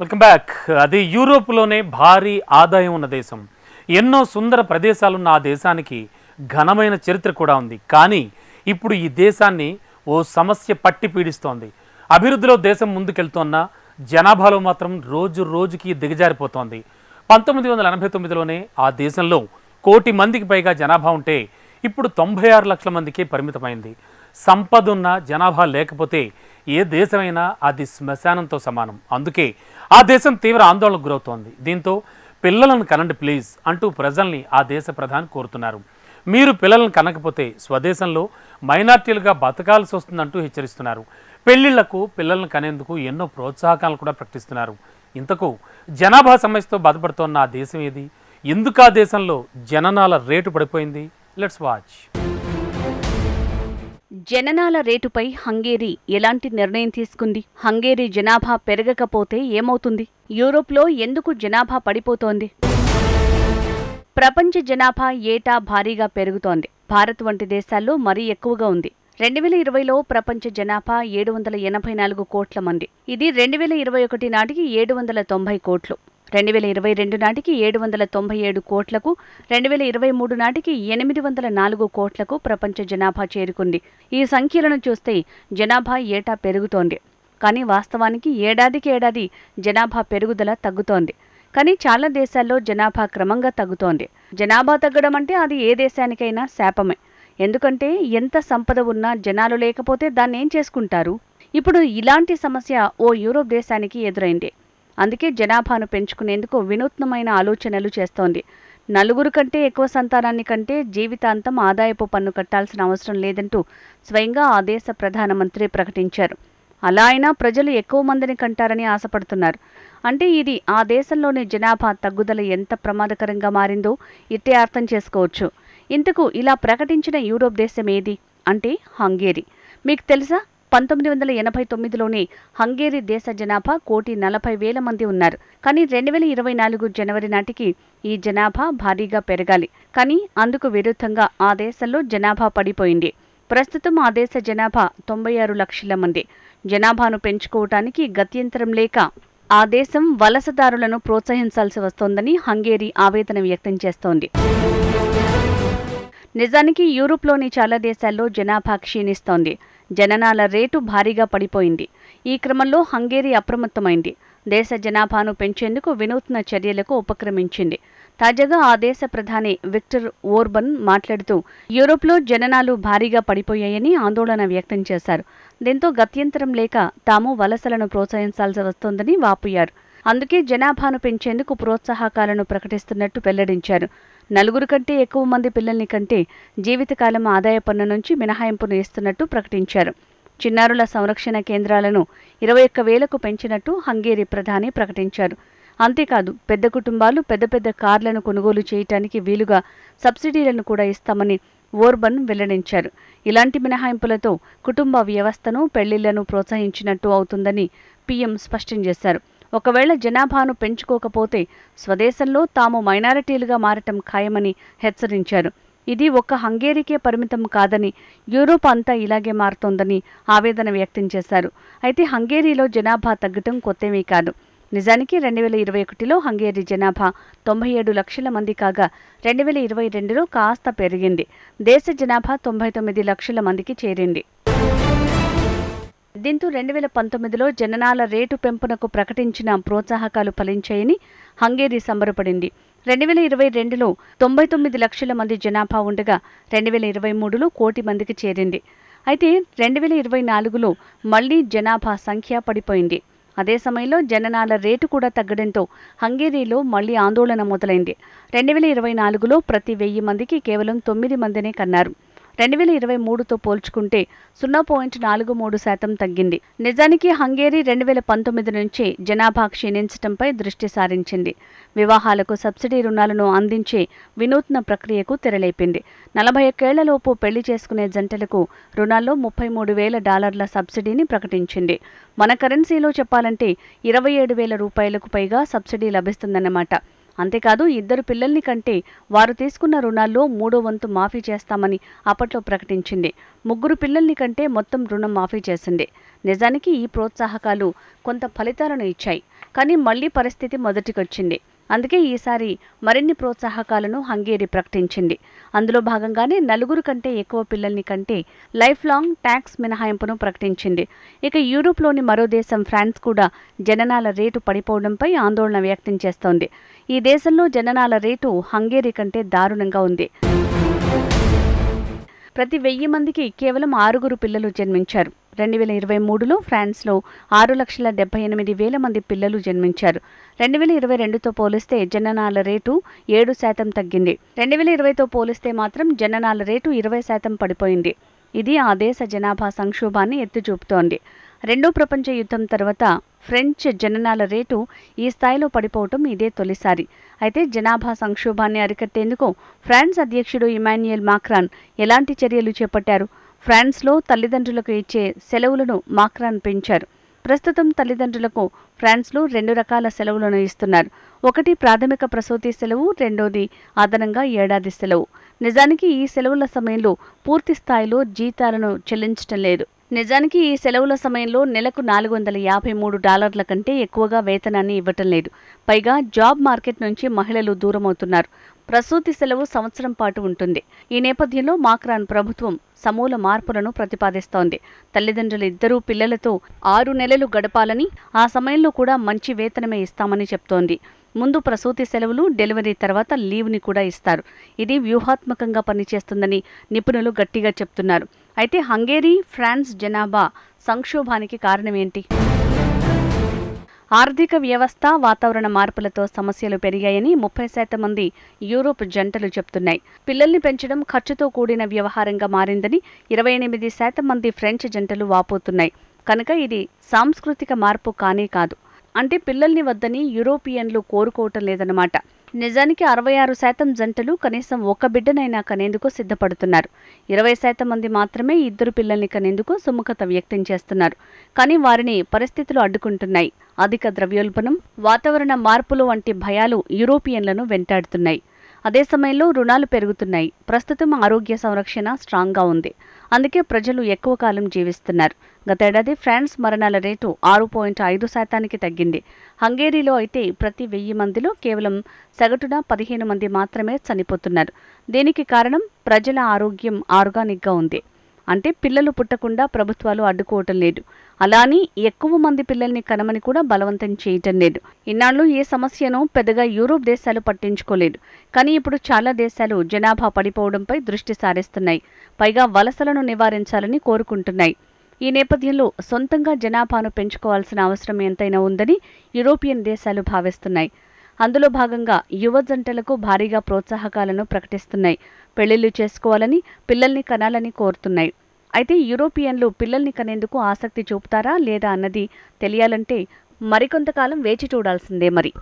Welcome back అది యూరోప్లోనే భారీ ఆదాయం ఉన్న దేశం. ఎన్నో సుందర ప్రదేశాలున్న ఆ దేశానికి ఘనమైన చరిత్ర కూడా ఉంది. కానీ ఇప్పుడు ఈ దేశాన్ని ఓ సమస్య పట్టి పీడిస్తోంది. అభివృద్ధిలో దేశం ముందుకెళ్తున్న జనాభాలో మాత్రం రోజు రోజుకి దిగజారిపోతోంది. పంతొమ్మిది వందల ఎనభై తొమ్మిదిలోనే ఆ దేశంలో కోటి మందికి పైగా జనాభా ఉంటే ఇప్పుడు తొంభై ఆరు లక్షల మందికే పరిమితమైంది. సంపద ఉన్న జనాభా లేకపోతే ఏ దేశమైనా అది శ్మశానంతో సమానం. అందుకే ఆ దేశం తీవ్ర ఆందోళనకు గురవుతోంది. దీంతో పిల్లలను కనండి ప్లీజ్ అంటూ ప్రజల్ని ఆ దేశ ప్రధాని కోరుతున్నారు. మీరు పిల్లలను కనకపోతే స్వదేశంలో మైనార్టీలుగా బతకాల్సి వస్తుందంటూ హెచ్చరిస్తున్నారు. పెళ్ళిళ్ళకు పిల్లలను కనేందుకు ఎన్నో ప్రోత్సాహకాలను కూడా ప్రకటిస్తున్నారు. ఇంతకు జనాభా సమస్యతో బాధపడుతోన్న ఆ దేశం ఏది? ఎందుకు ఆ దేశంలో జననాల రేటు పడిపోయింది? Let's watch. జననాల రేటుపై హంగేరీ ఎలాంటి నిర్ణయం తీసుకుంది? హంగేరీ జనాభా పెరగకపోతే ఏమవుతుంది? యూరోప్లో ఎందుకు జనాభా పడిపోతోంది? ప్రపంచ జనాభా ఏటా భారీగా పెరుగుతోంది. భారత్ వంటి దేశాల్లో మరీ ఎక్కువగా ఉంది. రెండు వేల ఇరవైలో ప్రపంచ జనాభా ఏడు వందల ఎనభై నాలుగు కోట్ల మంది. ఇది రెండు వేల ఇరవై ఒకటి నాటికి ఏడు వందల తొంభై కోట్లు. రెండు వేల ఇరవై రెండు నాటికి ఏడు వందల తొంభై ఏడు కోట్లకు రెండు వేల ఇరవై మూడు నాటికి ఎనిమిది వందల నాలుగు కోట్లకు ప్రపంచ జనాభా చేరుకుంది. ఈ సంఖ్యలను చూస్తే జనాభా ఏటా పెరుగుతోంది. కానీ వాస్తవానికి ఏడాదికి ఏడాది జనాభా పెరుగుదల తగ్గుతోంది. కానీ చాలా దేశాల్లో జనాభా క్రమంగా తగ్గుతోంది. జనాభా తగ్గడం అంటే అది ఏ దేశానికైనా శాపమే. ఎందుకంటే ఎంత సంపద ఉన్నా జనాలు లేకపోతే దాన్ని ఏం చేసుకుంటారు? ఇప్పుడు ఇలాంటి సమస్య ఓ యూరోప్ దేశానికి ఎదురైంది. అందుకే జనాభాను పెంచుకునేందుకు వినూత్నమైన ఆలోచనలు చేస్తోంది. నలుగురు కంటే ఎక్కువ సంతానాన్ని కంటే జీవితాంతం ఆదాయపు పన్ను కట్టాల్సిన అవసరం లేదంటూ స్వయంగా ఆ దేశ ప్రధానమంత్రి ప్రకటించారు. అలా అయినా ప్రజలు ఎక్కువ మందిని కంటారని ఆశపడుతున్నారు. అంటే ఇది ఆ దేశంలోని జనాభా తగ్గుదల ఎంత ప్రమాదకరంగా మారిందో ఇట్టే అర్థం చేసుకోవచ్చు. ఇంతకు ఇలా ప్రకటించిన యూరోప్ దేశం ఏది? అంటే హంగేరీ. మీకు తెలుసా? పంతొమ్మిది వందల ఎనభై తొమ్మిదిలోనే హంగేరీ దేశ జనాభా కోటి నలభై వేల మంది ఉన్నారు. కానీ రెండు వేల ఇరవై నాలుగు జనవరి నాటికి ఈ జనాభా భారీగా పెరగాలి. కానీ అందుకు విరుద్ధంగా ఆ దేశంలో జనాభా పడిపోయింది. ప్రస్తుతం ఆ దేశ జనాభా తొంభై ఆరు లక్షల మంది. జనాభాను పెంచుకోవటానికి గత్యంతరం లేక ఆ దేశం వలసదారులను ప్రోత్సహించాల్సి వస్తోందని హంగేరీ ఆవేదన వ్యక్తం చేస్తోంది. నిజానికి యూరోప్లోని చాలా దేశాల్లో జనాభా క్షీణిస్తోంది. జననాల రేటు భారీగా పడిపోయింది. ఈ క్రమంలో హంగేరీ అప్రమత్తమైంది. దేశ జనాభాను పెంచేందుకు వినూత్న చర్యలకు ఉపక్రమించింది. తాజాగా ఆ దేశ ప్రధాని విక్టర్ ఓర్బన్ మాట్లాడుతూ యూరోప్లో జననాలు భారీగా పడిపోయాయని ఆందోళన వ్యక్తం చేశారు. దీంతో గత్యంతరం లేక తాము వలసలను ప్రోత్సహించాల్సి వస్తోందని వాపోయారు. అందుకే జనాభాను పెంచేందుకు ప్రోత్సాహకాలను ప్రకటిస్తున్నట్టు వెల్లడించారు. నలుగురు కంటే ఎక్కువ మంది పిల్లల్ని కంటే జీవితకాలం ఆదాయ పన్ను నుంచి మినహాయింపును ఇస్తున్నట్టు ప్రకటించారు. చిన్నారుల సంరక్షణ కేంద్రాలను ఇరవై ఒక్క వేలకు పెంచినట్టు హంగేరీ ప్రధాని ప్రకటించారు. అంతేకాదు పెద్ద కుటుంబాలు పెద్ద పెద్ద కార్లను కొనుగోలు చేయటానికి వీలుగా సబ్సిడీలను కూడా ఇస్తామని ఓర్బన్ వెల్లడించారు. ఇలాంటి మినహాయింపులతో కుటుంబ వ్యవస్థను పెళ్ళిళ్ళను ప్రోత్సహించినట్టు అవుతుందని పీఎం స్పష్టం చేశారు. ఒకవేళ జనాభాను పెంచుకోకపోతే స్వదేశంలో తాము మైనారిటీలుగా మారటం ఖాయమని హెచ్చరించారు. ఇది ఒక్క హంగేరీకే పరిమితం కాదని యూరోప్ అంతా ఇలాగే మారుతోందని ఆవేదన వ్యక్తం చేశారు. అయితే హంగేరీలో జనాభా తగ్గటం కొత్తేమీ కాదు. నిజానికి రెండు వేల ఇరవై ఒకటిలో హంగేరీ జనాభా తొంభై ఏడు లక్షల మంది కాగా రెండు వేల ఇరవై రెండులో కాస్త పెరిగింది. దేశ జనాభా తొంభై తొమ్మిది లక్షల మందికి చేరింది. దీంతో రెండు వేల పంతొమ్మిదిలో జననాల రేటు పెంపునకు ప్రకటించిన ప్రోత్సాహకాలు ఫలించాయని హంగేరీ సంబరపడింది. రెండు వేల ఇరవై రెండులో తొంభై తొమ్మిది లక్షల మంది జనాభా ఉండగా రెండు వేల ఇరవై మూడులో కోటి మందికి చేరింది. అయితే రెండు వేల ఇరవై నాలుగులో మళ్ళీ జనాభా సంఖ్య పడిపోయింది. అదే సమయంలో జననాల రేటు కూడా తగ్గడంతో హంగేరీలో మళ్ళీ ఆందోళన మొదలైంది. రెండు వేల ఇరవై నాలుగులో ప్రతి వెయ్యి మందికి కేవలం తొమ్మిది మందినే కన్నారు. రెండు వేల ఇరవై మూడుతో పోల్చుకుంటే సున్నా పాయింట్ నాలుగు మూడు శాతం తగ్గింది. నిజానికి హంగేరీ రెండు వేల పంతొమ్మిది నుంచి జనాభా క్షీణించడంపై దృష్టి సారించింది. వివాహాలకు సబ్సిడీ రుణాలను అందించే వినూత్న ప్రక్రియకు తెరలేపింది. నలభై ఒక్కేళ్ళలోపు పెళ్ళి చేసుకునే జంటలకు రుణాల్లో ముప్పై మూడు వేల డాలర్ల సబ్సిడీని ప్రకటించింది. మన కరెన్సీలో చెప్పాలంటే ఇరవై ఏడు వేల రూపాయలకు పైగా సబ్సిడీ లభిస్తుందన్నమాట. అంతేకాదు ఇద్దరు పిల్లల్ని కంటే వారు తీసుకున్న రుణాల్లో మూడో వంతు మాఫీ చేస్తామని అప్పట్లో ప్రకటించింది. ముగ్గురు పిల్లల్ని కంటే మొత్తం రుణం మాఫీ చేసింది. నిజానికి ఈ ప్రోత్సాహకాలు కొంత ఫలితాలను ఇచ్చాయి. కానీ మళ్ళీ పరిస్థితి మొదటికొచ్చింది. అందుకే ఈసారి మరిన్ని ప్రోత్సాహకాలను హంగేరీ ప్రకటించింది. అందులో భాగంగానే నలుగురు కంటే ఎక్కువ పిల్లల్ని కంటే లైఫ్ లాంగ్ ట్యాక్స్ మినహాయింపును ప్రకటించింది. ఇక యూరోప్లోని మరో దేశం ఫ్రాన్స్ కూడా జననాల రేటు పడిపోవడంపై ఆందోళన వ్యక్తం చేస్తోంది. ఈ దేశంలో జననాల రేటు హంగేరీ కంటే దారుణంగా ఉంది. ప్రతి వెయ్యి మందికి కేవలం ఆరుగురు పిల్లలు జన్మించారు. రెండు వేల ఇరవై మూడులో ఫ్రాన్స్లో ఆరు లక్షల డెబ్బై ఎనిమిది వేల మంది పిల్లలు జన్మించారు. రెండు వేల ఇరవై రెండుతో పోలిస్తే జననాల రేటు ఏడు శాతం తగ్గింది. రెండు వేల ఇరవైతో పోలిస్తే మాత్రం జననాల రేటు ఇరవై శాతం పడిపోయింది. ఇది ఆ దేశ జనాభా సంక్షోభాన్ని ఎత్తిచూపుతోంది. రెండో ప్రపంచ యుద్ధం తర్వాత ఫ్రెంచ్ జననాల రేటు ఈ స్థాయిలో పడిపోవటం ఇదే తొలిసారి. అయితే జనాభా సంక్షోభాన్ని అరికట్టేందుకు ఫ్రాన్స్ అధ్యక్షుడు ఇమాన్యుయల్ మాక్రాన్ ఎలాంటి చర్యలు చేపట్టారు? ఫ్రాన్స్లో తల్లిదండ్రులకు ఇచ్చే సెలవులను మాక్రాన్ పెంచారు. ప్రస్తుతం తల్లిదండ్రులకు ఫ్రాన్స్లో రెండు రకాల సెలవులను ఇస్తున్నారు. ఒకటి ప్రాథమిక ప్రసూతి సెలవు రెండోది అదనంగా ఏడాది సెలవు. నిజానికి ఈ సెలవుల సమయంలో పూర్తి స్థాయిలో జీతాలను చెల్లించటం లేదు. నిజానికి ఈ సెలవుల సమయంలో నెలకు నాలుగు వందల యాభై మూడు డాలర్ల కంటే ఎక్కువగా వేతనాన్ని ఇవ్వటం లేదు. పైగా జాబ్ మార్కెట్ నుంచి మహిళలు దూరమవుతున్నారు. ప్రసూతి సెలవు సంవత్సరం పాటు ఉంటుంది. ఈ నేపథ్యంలో మాక్రాన్ ప్రభుత్వం సమూల మార్పులను ప్రతిపాదిస్తోంది. తల్లిదండ్రులు ఇద్దరూ పిల్లలతో ఆరు నెలలు గడపాలని ఆ సమయంలో కూడా మంచి వేతనమే ఇస్తామని చెప్తోంది. ముందు ప్రసూతి సెలవులు డెలివరీ తర్వాత లీవ్ని కూడా ఇస్తారు. ఇది వ్యూహాత్మకంగా పనిచేస్తుందని నిపుణులు గట్టిగా చెప్తున్నారు. అయితే హంగేరీ ఫ్రాన్స్ జనాభా సంక్షోభానికి కారణమేంటి ఆర్థిక వ్యవస్థ వాతావరణ మార్పులతో సమస్యలు పెరిగాయని ముప్పై శాతం మంది యూరోప్ జంటలు చెప్తున్నాయి. పిల్లల్ని పెంచడం ఖర్చుతో కూడిన వ్యవహారంగా మారిందని ఇరవై ఎనిమిది శాతం మంది ఫ్రెంచ్ జంటలు వాపోతున్నాయి. కనుక ఇది సాంస్కృతిక మార్పు కానే కాదు. అంటే పిల్లల్ని వద్దని యూరోపియన్లు కోరుకోవటం లేదన్నమాట. నిజానికి అరవై ఆరు శాతం జంటలు కనీసం ఒక బిడ్డనైనా కనేందుకు సిద్ధపడుతున్నారు. ఇరవై శాతం మంది మాత్రమే ఇద్దరు పిల్లల్ని కనేందుకు సుముఖత వ్యక్తం చేస్తున్నారు. కానీ వారిని పరిస్థితులు అడ్డుకుంటున్నాయి. అధిక ద్రవ్యోల్బణం వాతావరణ మార్పులు వంటి భయాలు యూరోపియన్లను వెంటాడుతున్నాయి. అదే సమయంలో రుణాలు పెరుగుతున్నాయి. ప్రస్తుతం ఆరోగ్య సంరక్షణ స్ట్రాంగ్గా ఉంది. అందుకే ప్రజలు ఎక్కువ కాలం జీవిస్తున్నారు. గతేడాది ఫ్రాన్స్ మరణాల రేటు ఆరు పాయింట్ ఐదు శాతానికి తగ్గింది. హంగేరీలో అయితే ప్రతి వెయ్యి మందిలో కేవలం సగటున పదిహేను మంది మాత్రమే చనిపోతున్నారు. దీనికి కారణం ప్రజల ఆరోగ్యం ఆర్గానిక్గా ఉంది. అంటే పిల్లలు పుట్టకుండా ప్రభుత్వాలు అడ్డుకోవటం లేదు. అలాని ఎక్కువ మంది పిల్లల్ని కనమని కూడా బలవంతం చేయటం లేదు. ఇన్నాళ్ళు ఏ సమస్యను పెద్దగా యూరోప్ దేశాలు పట్టించుకోలేదు. కానీ ఇప్పుడు చాలా దేశాలు జనాభా పడిపోవడంపై దృష్టి సారిస్తున్నాయి. పైగా వలసలను నివారించాలని కోరుకుంటున్నాయి. ఈ నేపథ్యంలో సొంతంగా జనాభాను పెంచుకోవాల్సిన అవసరం ఎంతైనా ఉందని యూరోపియన్ దేశాలు భావిస్తున్నాయి. అందులో భాగంగా యువ జంటలకు భారీగా ప్రోత్సాహకాలను ప్రకటిస్తున్నాయి. పెళ్ళిళ్ళు చేసుకోవాలని పిల్లల్ని కనాలని కోరుతున్నాయి. అయితే యూరోపియన్లు పిల్లల్ని కనేందుకు ఆసక్తి చూపుతారా లేదా అన్నది తెలియాలంటే మరికొంతకాలం వేచి చూడాల్సిందే మరి.